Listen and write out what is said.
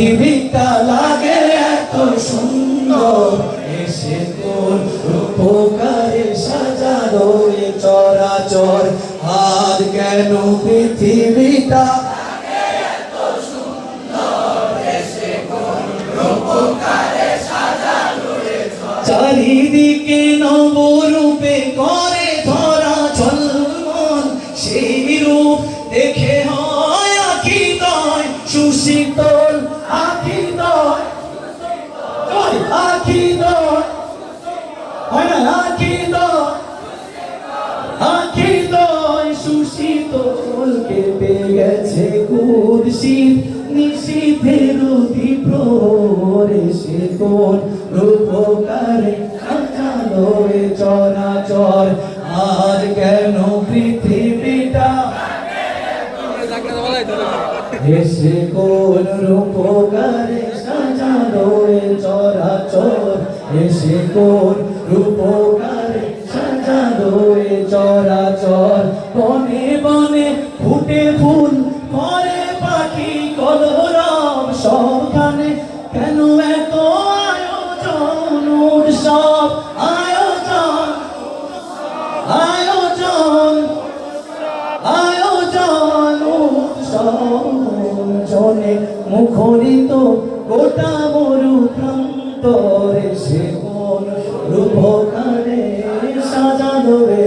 পৃথিবীটা লাগে এত সুন্দর। এসে তোর সাজানো চরাচর। আর কেন পৃথিবীটা চারিদিকে নবরূপে করে ধরা ঝলমল। সেই রূপ দেখে সুশীতল আখি ওই আখি নয়। হয় না, আখি নয়। আখি নয়, সুশীতল কেঁপে গেছে কুর্শিদ। নিশীথের সে কোন রূপকারে? চরাচর আজ কেন পৃথিবীটা এসে কোন রূপকারে সাজানো চরাচর। এসে কোন রূপকারে সাজানো চরাচর। মুখরিত গোটা মরু প্রান্তরে সে মন রূপকারে সাজা ধরে